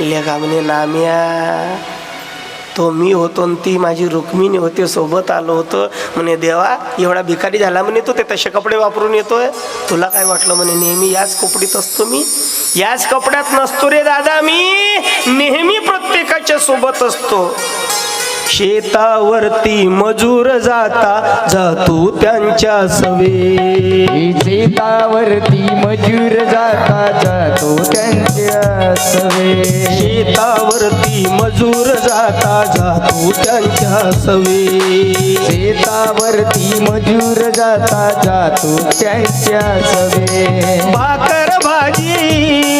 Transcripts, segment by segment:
लेखा म्हणे नाम्या तो मी होतो आणि ती माझी रुक्मिणी होते सोबत आलो होतो. म्हणे देवा एवढा भिकारी झाला म्हणे तो ते तसे कपडे वापरून येतोय? तुला काय वाटलं? म्हणे नेहमी याच कपडीत असतो मी. याच कपड्यात नसतो रे दादा मी नेहमी प्रत्येकाच्या सोबत असतो. शेतावरती मजूर जाता जातो त्यांच्या सवे. शेतावरती मजूर जाता जातो त्यांच्या सवे. शेतावरती मजूर जाता जातो त्यांच्या सवे. शेतावरती मजूर जाता जातो त्यांच्या सवे. भाकर भाजी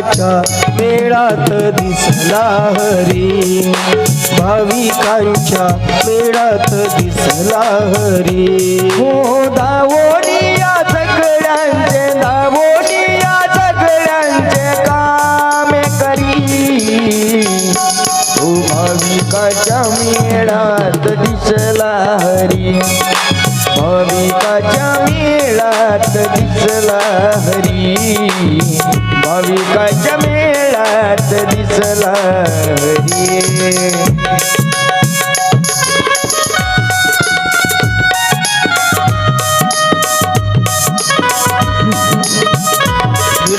भाविकाच्या मेळात दिसला हरी. भाविकांच्या मेळात दिसला हरी. हो दावोडिया सगळ्यांचे दावोडिया सगळ्यांचे कामे करी. तो भाविकाच्या मेळात दिसला हरी. भाविकाच्या मेळात दिसला हरी.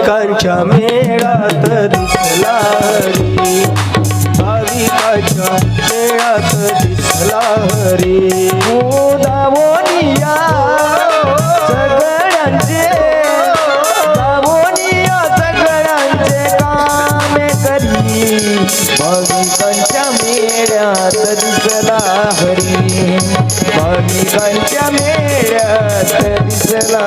भाविकांच्या मेळात दिसला हरी भाविकांच्या मेळात दिसला हरी हो दावोनिया सगळ्यांचे दावोनिया सगळ्यांचे कामे करी. भाविकांच्या मेळ्यात दिसला हरी भाविकांच्या मेळ्यात दिसला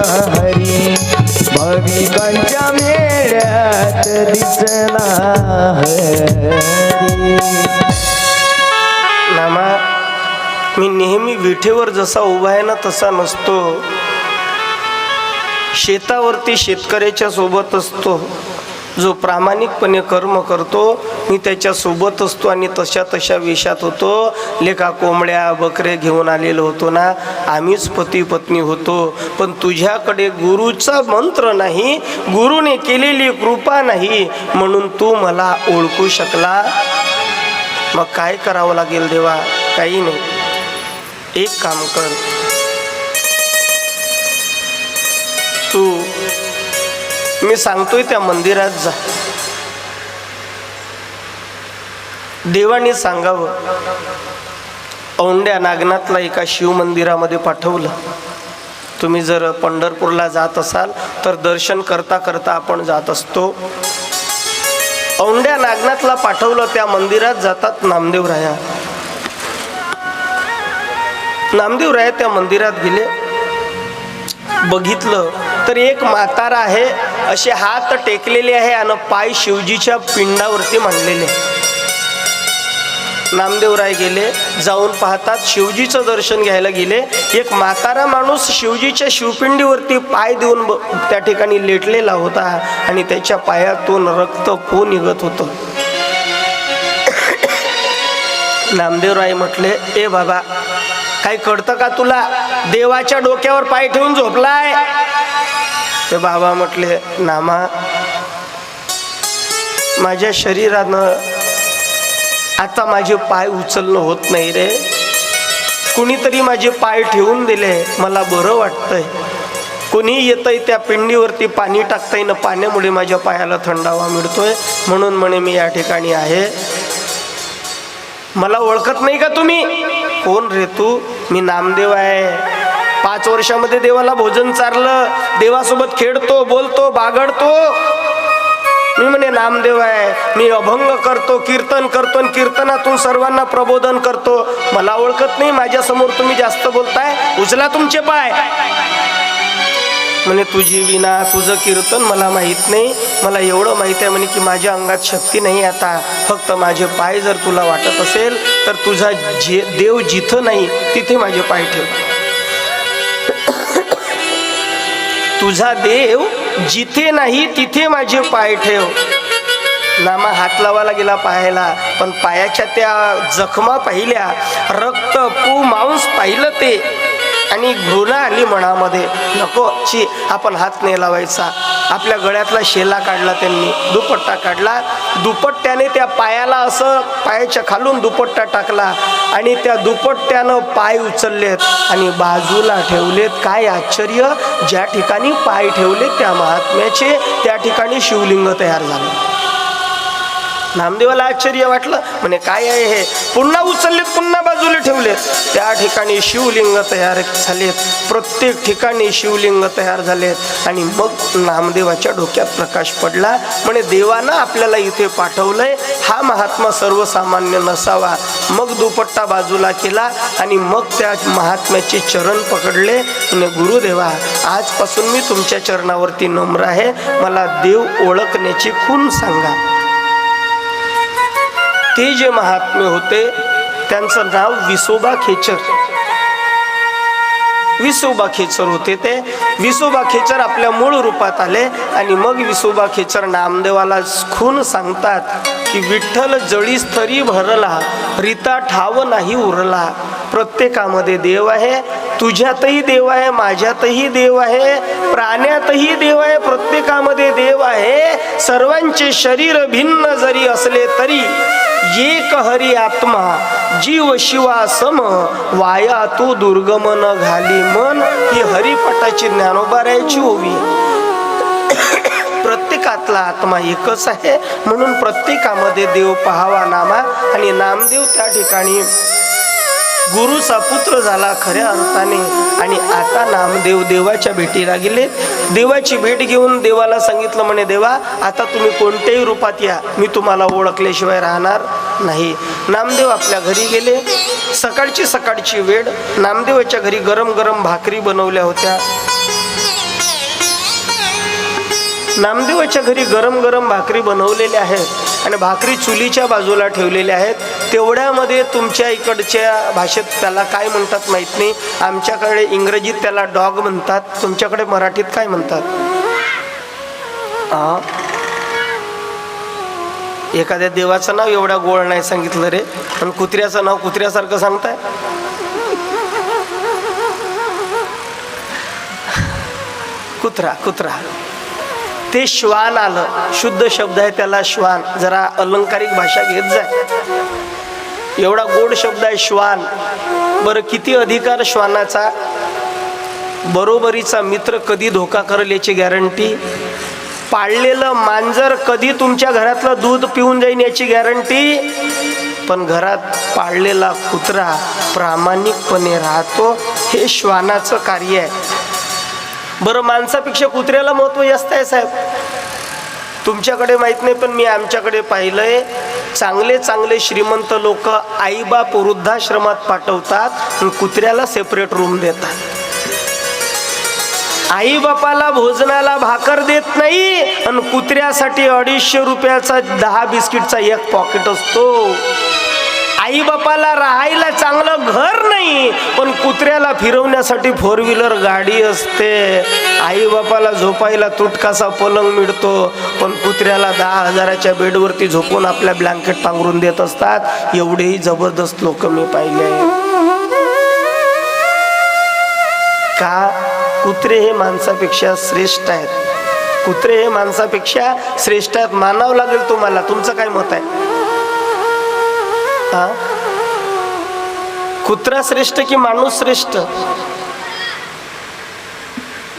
दिसला नामा मी नेहमी विठेवर जसा उभा आहे ना तसा नसतो. शेतावरती शेतकऱ्याच्या सोबत असतो. जो प्रामाणिकपणे कर्म करतो मी त्याच्यासोबत असतो आणि तशा तशा वेशात होतो. लेखा कोंबड्या बकरे घेऊन आलेलो होतो ना आम्हीच पती पत्नी होतो. पण तुझ्याकडे गुरुचा मंत्र नाही गुरुने केलेली कृपा नाही म्हणून तू मला ओळखू शकला. मग काय करावं लागेल देवा? काही नाही. एक काम कर. मी सांगतोय त्या मंदिरात जा. देवाने सांगावं. औंड्या नागनाथला एका शिव मंदिरामध्ये पाठवलं. तुम्ही जर पंढरपूरला जात असाल तर दर्शन करता करता आपण जात असतो. औंड्या नागनाथला पाठवलं त्या मंदिरात जातात नामदेव राया. नामदेव राया त्या मंदिरात गेले. बघितलं तर एक म्हातारा आहे असे हात टेकलेले आहे आणि पाय शिवजीच्या पिंडावरती मांडलेले. नामदेवराय गेले जाऊन पाहतात शिवजीचं दर्शन घ्यायला गेले. एक म्हातारा माणूस शिवजीच्या शिवपिंडीवरती पाय देऊन ब- त्या ठिकाणी लेटलेला होता आणि त्याच्या पायातून रक्त पो निघत होतं. नामदेवराय म्हटले ए बाबा काही कळतं का तुला? देवाच्या डोक्यावर पाय ठेवून झोपलाय? ते बाबा म्हटले नामा माझ्या शरीरानं आता माझे पाय उचलणं होत नाही रे. कुणीतरी माझे पाय ठेवून दिले मला बरं वाटतंय. कोणी येतंय त्या पिंडीवरती पाणी टाकताय ना पाण्यामुळे माझ्या पायाला थंडावा मिळतोय म्हणून म्हणे मी या ठिकाणी आहे. मला ओळखत नाही का तुम्ही? कोण रे तू? मी नामदेव आहे. पाच वर्षामध्ये देवाला भोजन चारलं देवासोबत खेळतो बोलतो बागडतो. मी म्हणे नामदेव आहे मी अभंग करतो कीर्तन करतो आणि कीर्तनातून सर्वांना प्रबोधन करतो. मला ओळखत नाही माझ्यासमोर तुम्ही जास्त बोलताय उचला तुमचे पाय. म्हणे तुझी विना तुझं कीर्तन मला माहीत नाही मला एवढं माहीत आहे म्हणे की माझ्या अंगात शक्ती नाही आता. फक्त माझे पाय जर तुला वाटत असेल तर तुझा जे देव जिथं नाही तिथे माझे पाय ठेव. तुझा देव जिथे नाही तिथे माझे पाय ठेव. नामा हात लावायला गेला पाहायला पण पायाच्या त्या जखमा पाहिल्या रक्त पू मांस पाहिलं ते. आणि घृणा आली मनामध्ये नको ची आपण हात नाही लावायचा. आपल्या गळ्यातला शेला काढला त्यांनी दुपट्टा काढला. दुपट्ट्याने त्या पायाला असं पायाच्या खालून दुपट्टा टाकला आणि त्या दुपट्ट्यानं पाय उचललेत आणि बाजूला ठेवलेत. काय आश्चर्य ज्या ठिकाणी पाय ठेवले त्या महात्म्याचे त्या ठिकाणी शिवलिंग तयार झाले. नामदेवाला आश्चर्य वाटलं. म्हणे काय आहे हे? पुन्हा उचलले पुन्हा बाजूला ठेवलेत त्या ठिकाणी शिवलिंग तयार झालेत. प्रत्येक ठिकाणी शिवलिंग तयार झालेत. आणि मग नामदेवाच्या डोक्यात प्रकाश पडला. म्हणे देवानं आपल्याला इथे पाठवलंय. हा महात्मा सर्वसामान्य नसावा. मग दुपट्टा बाजूला केला आणि मग त्या महात्म्याचे चरण पकडले. म्हणे गुरुदेवा आजपासून मी तुमच्या चरणावरती नम्र आहे. मला देव ओळखण्याची खून सांगा. ते जे महात्मे होते त्यांचं नाव विसोबा खेचर. विसोबा खेचर होते ते. विसोबा खेचर आपल्या मूळ रूपात आले आणि मग विसोबा खेचर नामदेवाला खून सांगतात की विठ्ठल जळीस्तरी भरला रिता ठाव नाही उरला. प्रत्येकामध्ये देव आहे तुझ्यातही देव आहे माझ्यातही देव आहे प्राण्यातही देव आहे प्रत्येकामध्ये देव आहे. सर्वांचे शरीर भिन्न जरी असले तरी एक हरी आत्मा जीव शिवा सम वाया तू दुर्गम न घाली मन ही हरिपटाची ज्ञानोबारायची ओवी प्रत्येकातला आत्मा एकच आहे म्हणून प्रत्येकामध्ये देव पहावा नामा आणि नामदेव त्या ठिकाणी गुरुचा पुत्र झाला खऱ्या अर्थाने. आणि आता नामदेव देवाच्या भेटीला गेले देवाची भेट घेऊन देवाला सांगितलं म्हणे देवा आता तुम्ही कोणत्याही रूपात या. मी तुम्हाला ओळखल्याशिवाय राहणार नाही. नामदेव आपल्या घरी गेले. सकाळची सकाळची वेळ. नामदेवाच्या घरी गरम गरम भाकरी बनवल्या होत्या. नामदेवाच्या घरी गरम गरम भाकरी बनवलेल्या आहेत. आणि भाकरी चुलीच्या बाजूला ठेवलेल्या आहेत. तेवढ्यामध्ये तुमच्या इकडच्या भाषेत त्याला काय म्हणतात माहीत नाही. आमच्याकडे इंग्रजीत त्याला डॉग म्हणतात. तुमच्याकडे मराठीत काय म्हणतात? एखाद्या देवाचं नाव एवढा गोळ नाही सांगितलं रे. पण कुत्र्याचं नाव कुत्र्यासारखं सांगताय? कुत्रा कुत्रा. ते श्वान आलं. शुद्ध शब्द आहे त्याला श्वान. जरा अलंकारिक भाषा घेत जाय एवढा गोड शब्द आहे श्वान. बरं किती अधिकार श्वानाचा? बरोबरीचा मित्र कधी धोका करेल याची गॅरंटी पाळलेलं मांजर कधी तुमच्या घरातलं दूध पिऊन जाईन याची गॅरंटी पण घरात पाळलेला कुत्रा प्रामाणिकपणे राहतो हे श्वानाचं कार्य आहे. बरं माणसापेक्षा कुत्र्याला महत्त्व जास्त आहे साहेब. तुमच्याकडे माहीत नाही पण मी आमच्याकडे पाहिलंय चांगले चांगले श्रीमंत लोक आईबाप वृद्धाश्रमात पाठवतात कुत्र्याला सेपरेट रूम देतात. आई बापाला भोजनाला भाकर देत नाही आणि कुत्र्यासाठी अडीचशे रुपयाचा दहा बिस्किटचा एक पॉकेट असतो. आई बापाला राहायला चांगलं घर नाही पण कुत्र्याला फिरवण्यासाठी फोर व्हीलर गाडी असते. आई बापाला झोपायला तुटकासा पलंग मिळतो पण कुत्र्याला दहा हजाराच्या बेडवरती झोपून आपल्या ब्लँकेट पांघरून देत असतात. एवढेही जबरदस्त लोक मी पाहिले का? कुत्रे हे माणसापेक्षा श्रेष्ठ आहेत. कुत्रे हे माणसापेक्षा श्रेष्ठ आहेत मानावं लागेल तुम्हाला. तुमचं काय मत आहे? हा कुत्रा श्रेष्ठ की माणूस श्रेष्ठ?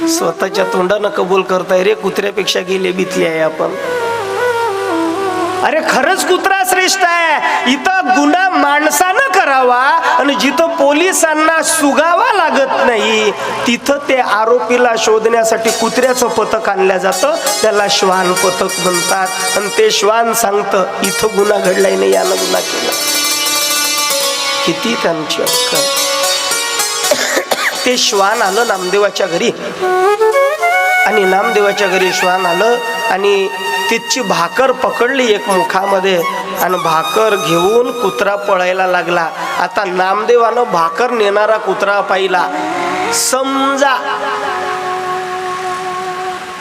स्वतःच्या तोंडानं कबूल करताय रे कुत्र्यापेक्षा गेले बितले आहे आपण. अरे खरंच कुत्रा श्रेष्ठ आहे. इथं गुन्हा माणसानं करावा आणि जिथं पोलिसांना सुगावा लागत नाही तिथं ते आरोपीला शोधण्यासाठी कुत्र्याचं पथक आणलं जातं. त्याला श्वान पथक म्हणतात. आणि ते श्वान सांगतं इथं गुन्हा घडलाय नाही यानं गुन्हा केला. किती त्यांची अक्कल. ते श्वान आलं नामदेवाच्या घरी. आणि नामदेवाच्या घरी श्वान आलं आणि तिची भाकर पकडली एक मुखामध्ये आणि भाकर घेऊन कुत्रा पळायला लागला. आता नामदेवानं भाकर नेणारा कुत्रा पाहिला. समजा.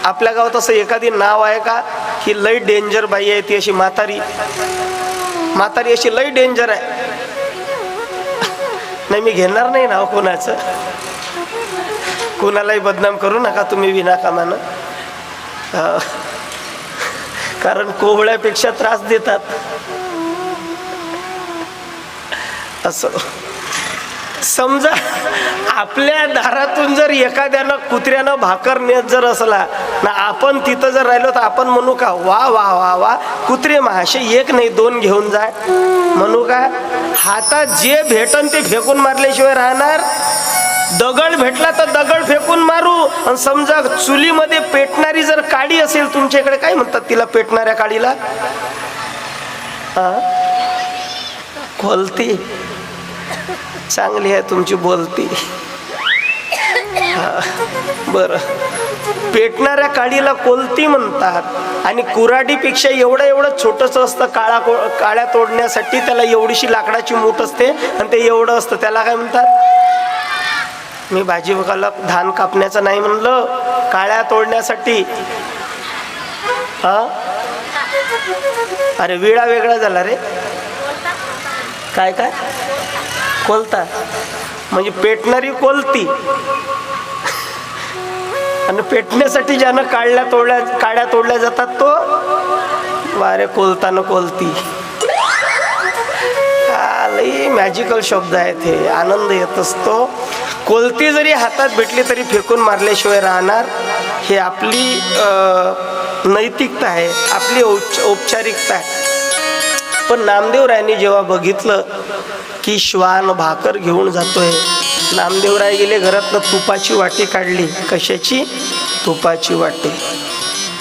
आपल्या गावात असं एखादी नाव आहे का? की लई डेंजर बाई आहे ती अशी म्हातारी. म्हातारी अशी लई डेंजर आहे. नाही मी घेणार नाही नाव कोणाचं. कोणालाही बदनाम करू नका तुम्ही विनाकामानं. कारण कोवळ्यापेक्षा त्रास देतात. असं. समजा आपल्या दारातून जर एखाद्यानं कुत्र्यानं भाकर नेत जर असला ना आपण तिथं जर राहिलो तर आपण म्हणू का वा वा वा वा कुत्रे महाशे एक नाही दोन घेऊन जाय म्हणू का? हातात जे भेटन ते फेकून मारल्याशिवाय राहणार. दगड भेटला तर दगड फेकून मारू. आणि समजा चुलीमध्ये पेटणारी जर काडी असेल तुमच्याकडे काय म्हणतात तिला पेटणाऱ्या काडीला? हा खोलती. चांगली आहे तुमची बोलती. हा, बरं. पेटणाऱ्या काडीला कोलती म्हणतात आणि कुराडीपेक्षा एवढं एवढं छोटंसं असतं काळा को काळ्या तोडण्यासाठी त्याला एवढीशी लाकडाची मूठ असते आणि ते एवढं असतं. त्याला काय म्हणतात? मी भाजी बघायला धान कापण्याचं नाही म्हणलं काळ्या तोडण्यासाठी. हा? अरे विळा वेगळा झाला रे. काय काय? कोलता. म्हणजे पेटणारी कोलती. आणि पेटण्यासाठी ज्यानं काढल्या तोडल्या काड्या तोडल्या जातात तो वारे कोलताना कोलती. लई मॅजिकल शब्द आहेत हे. आनंद येत असतो कोलती जरी हातात भेटली तरी फेकून मारल्याशिवाय राहणार हे आपली नैतिकता आहे आपली औच औपचारिकता आहे. पण नामदेवरायांनी जेव्हा बघितलं की श्वान भाकर घेऊन जातोय नामदेवराय गेले घरातनं तुपाची वाटी काढली. कशाची? तुपाची वाटी.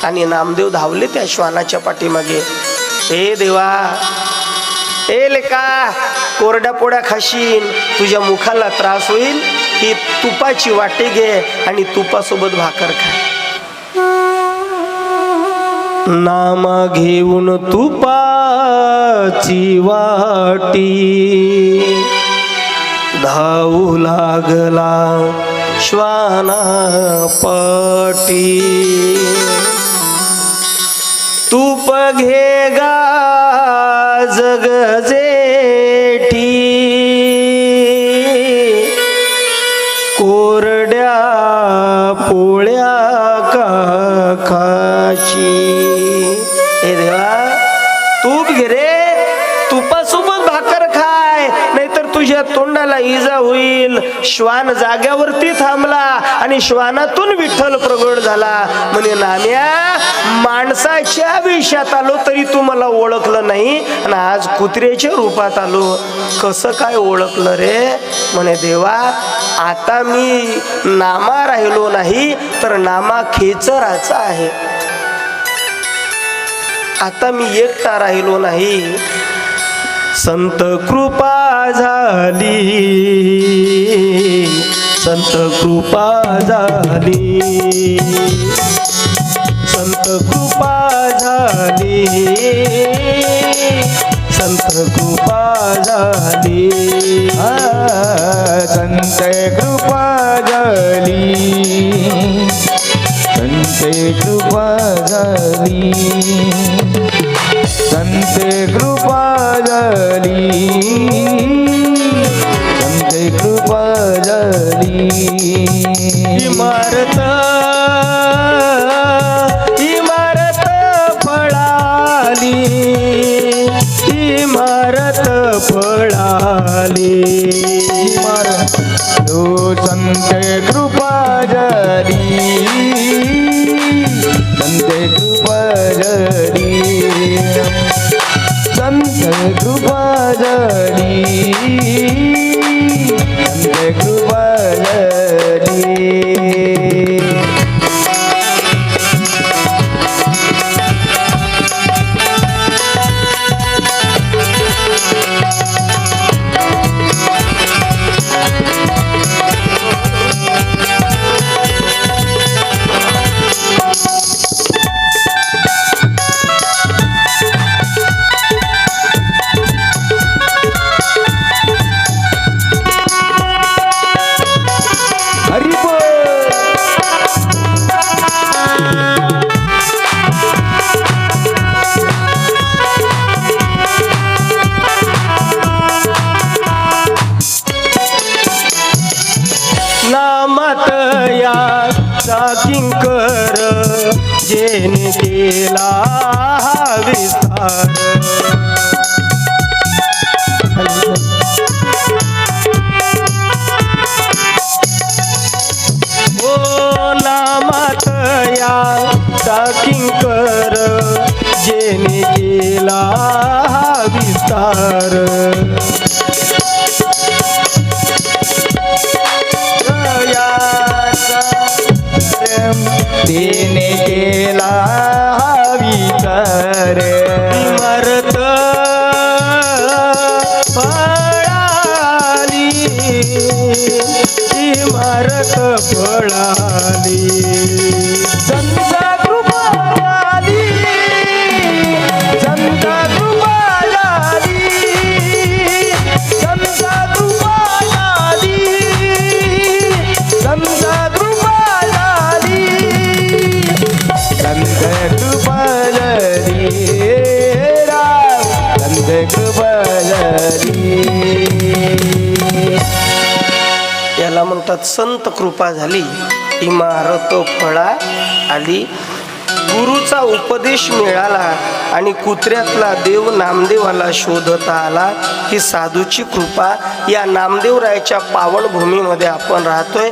आणि नामदेव धावले त्या श्वानाच्या पाठीमागे. हे देवा ए लेका कोरड्या पोड्या खाशीन तुझ्या मुखाला त्रास होईल ही तुपाची वाटी घे आणि तुपासोबत भाकर खा. नाम घेऊन तुपाची वाटी. धावू लागला श्वाना पाटी तूप घे गा जगजे तोंडाला इजा होईल. श्वान जाग्यावरती थांबला आणि श्वानातून विठ्ठल प्रगट झाला. म्हणे नाम्या माणसाच्या विषयात आलो तरी तू मला ओळखलं नाही आणि आज कुत्र्याच्या रूपात आलो. कसं काय ओळखलं रे? म्हणे देवा आता मी नामा राहिलो नाही तर नामा खेचराचा आहे. आता मी एकटा राहिलो नाही. संत कृपा झाली. संत कृपा झाली. संत कृपा झाली. संत कृपा झाली. संत कृपा झाली. संत कृपा झाली. इमारत इमारत फळाली इमारत फळाली इमारत संत केला हा विस्तार. ओ नामात या किंकर जेने केला हा विस्तार. तेने केला हा सत्संत संत कृपा झाली इमारत फळा आली. गुरुचा उपदेश मिळाला आणि कुत्र्यातला देव नामदेवाला शोधता आला. ही साधूची कृपा या नामदेवरायाच्या पावनभूमीमध्ये आपण राहतोय.